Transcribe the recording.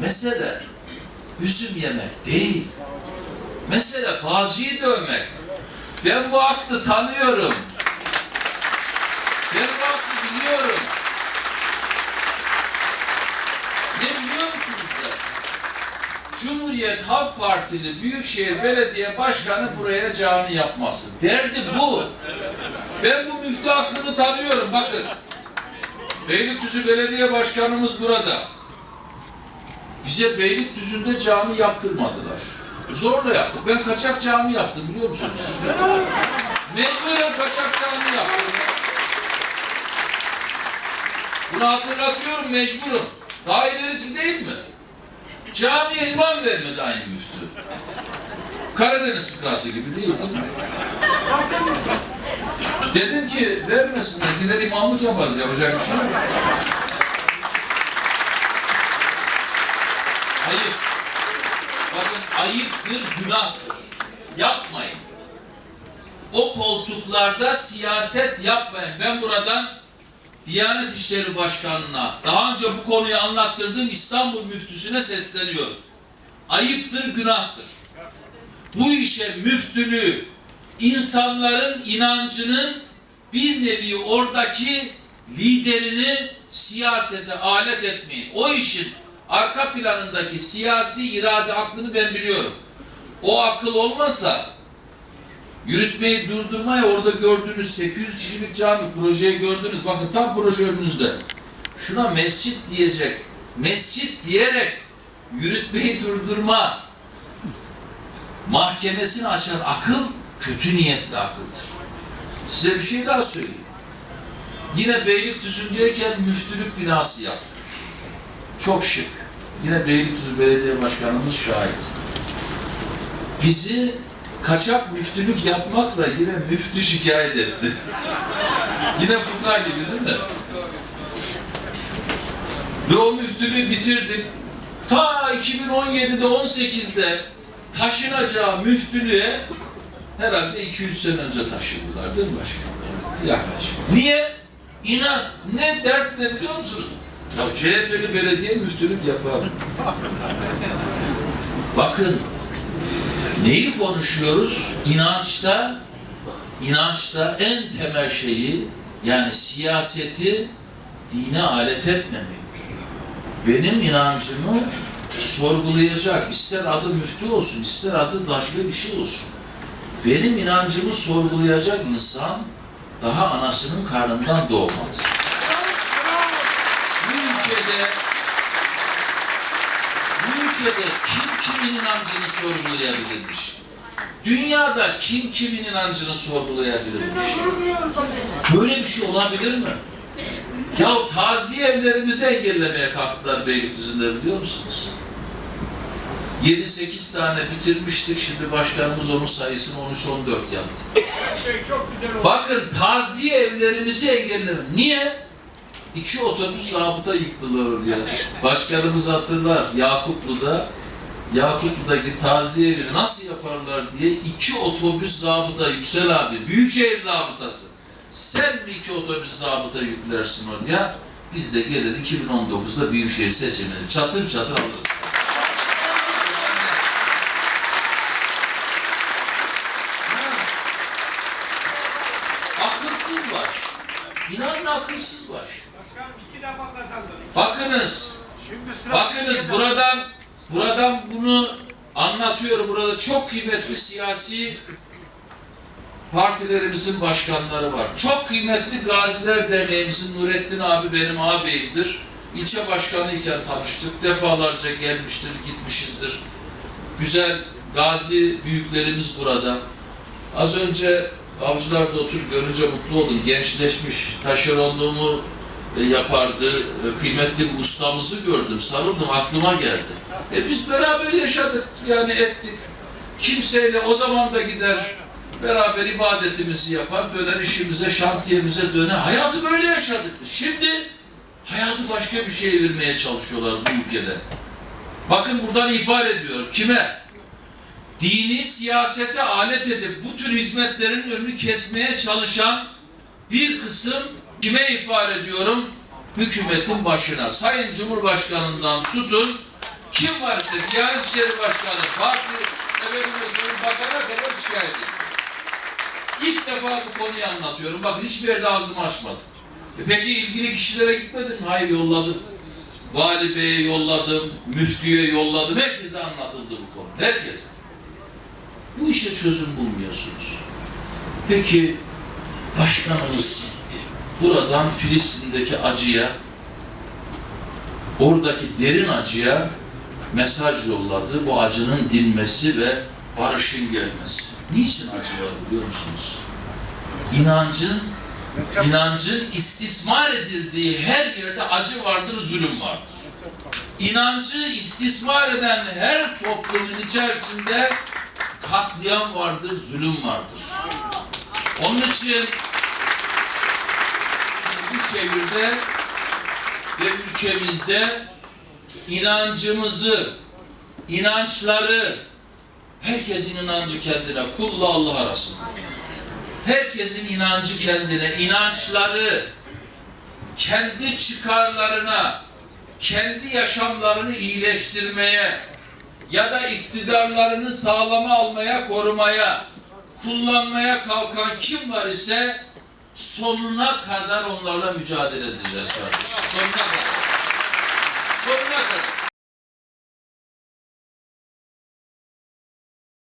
Mesele üzüm yemek değil. Mesele bağcıyı dövmek. Ben bu aklı tanıyorum. Ben bu aklı biliyorum. Ne biliyor musunuz da? Cumhuriyet Halk Partili Büyükşehir Belediye Başkanı buraya cami yapması. Derdi bu. Ben bu müftü aklını tanıyorum. Bakın. Beylikdüzü Belediye Başkanımız burada. Bize Beylikdüzü'nde cami yaptırmadılar. Zorla yaptık. Ben kaçak cami yaptım biliyor musunuz? Mecburen kaçak cami yaptım. Bunu hatırlatıyorum mecburum. Daha ilerici değil mi? Camiye imam vermedi aynı müftü. Karadeniz fıkrası gibi değil değil mi? Dedim ki vermesinler, gider imamlık yaparız, yapacak bir şey yok. Ayıp. Bakın ayıptır, günahtır. Yapmayın. O koltuklarda siyaset yapmayın. Ben buradan Diyanet İşleri Başkanı'na daha önce bu konuyu anlattırdığım İstanbul müftüsüne sesleniyorum. Ayıptır, günahtır. Bu işe müftülüğü, insanların inancının bir nevi oradaki liderini siyasete alet etmeyin. O işin arka planındaki siyasi irade aklını ben biliyorum. O akıl olmasa yürütmeyi durdurmaya orada gördüğünüz 800 kişilik cami projeyi gördünüz. Bakın tam proje önünüzde. Şuna mescit diyecek. Mescit diyerek yürütmeyi durdurma mahkemesini açan akıl kötü niyetli akıldır. Size bir şey daha söyleyeyim. Yine Beylikdüzü'ndeyken müftülük binası yaptık. Çok şık. Yine Beylikdüzü Belediye Başkanımız şahit. Bizi kaçak müftülük yapmakla yine müftü şikayet etti. yine fıkra gibi değil mi? Ve o müftülüğü bitirdik. Ta 2017'de 18'de taşınacağı müftülüğe herhalde 2-3 sene önce taşıdılar değil mi başkanım? Yaklaşık. Niye? İnan ne dert de biliyor musunuz? Ya CHP'li belediye müftülük yapar. Bakın neyi konuşuyoruz? İnançta inançta en temel şeyi yani siyaseti dine alet etmemeyi. Benim inancımı sorgulayacak. ister adı müftü olsun, ister adı başka bir şey olsun. Benim inancımı sorgulayacak insan daha anasının karnından doğmadı. Bu ülkede bu ülkede kim kimin inancını sorgulayabilirmiş? Dünyada kim kimin inancını sorgulayabilirmiş? Böyle bir şey olabilir mi? Ya taziye evlerimizi engellemeye kalktılar Beylikdüzü'nde biliyor musunuz? 7-8 tane bitirmiştik. Şimdi başkanımız onun sayısını 13-14 yaptı. Şey çok güzel oldu. Bakın taziye evlerimizi engelleme. Niye? İki otobüs zabıta yıktılar oraya. Başkanımız hatırlar. Yakuplu'da Yakuplu'daki taziye nasıl yaparlar diye iki otobüs zabıta Yüksel abi. Büyükşehir zabıtası. Sen mi iki otobüs zabıta yüklersin oraya? Biz de gelir 2019'da Büyükşehir seçimini çatır çatır alırız. Akılsız baş. İnanın akılsız baş. Bakınız, Şimdi sıra bakınız Türkiye'de. buradan buradan bunu anlatıyorum. Burada çok kıymetli siyasi partilerimizin başkanları var. Çok kıymetli Gaziler Derneğimizin Nurettin abi benim ağabeyimdir. İlçe başkanı iken tanıştık. Defalarca gelmiştir, gitmişizdir. Güzel gazi büyüklerimiz burada. Az önce avcılarda otur görünce mutlu oldum. Gençleşmiş, taşeronluğumu e, yapardı. E, Kıymetli bir ustamızı gördüm, sarıldım, aklıma geldi. E biz beraber yaşadık, yani ettik. Kimseyle o zaman da gider, beraber ibadetimizi yapar, döner işimize, şantiyemize döner. Hayatı böyle yaşadık. Şimdi hayatı başka bir şeye vermeye çalışıyorlar bu ülkede. Bakın buradan ihbar ediyorum. Kime? Dini siyasete alet edip bu tür hizmetlerin önünü kesmeye çalışan bir kısım kime ihbar ediyorum? Hükümetin başına. Sayın Cumhurbaşkanından tutun Kim varsa Diyanet İşleri Başkanı, parti, efendime söyleyeyim bakana kadar şikayet etti. İlk defa bu konuyu anlatıyorum. Bakın hiçbir yerde ağzımı açmadım. E peki ilgili kişilere gitmedim mi? Hayır yolladım. Vali Bey'e yolladım, müftüye yolladım. Herkese anlatıldı bu konu. Herkese. Bu işe çözüm bulmuyorsunuz. Peki başkanımız buradan Filistin'deki acıya, oradaki derin acıya mesaj yolladı. Bu acının dinmesi ve barışın gelmesi. Niçin acı var biliyor musunuz? İnancın, inancın istismar edildiği her yerde acı vardır, zulüm vardır. İnancı istismar eden her toplumun içerisinde katliam vardır, zulüm vardır. Onun için bu şehirde ve ülkemizde inancımızı, inançları, herkesin inancı kendine, kulla Allah arasında. Herkesin inancı kendine, inançları kendi çıkarlarına, kendi yaşamlarını iyileştirmeye ya da iktidarlarını sağlama almaya, korumaya, kullanmaya kalkan kim var ise sonuna kadar onlarla mücadele edeceğiz kardeşim. Sonuna kadar. Sonuna kadar.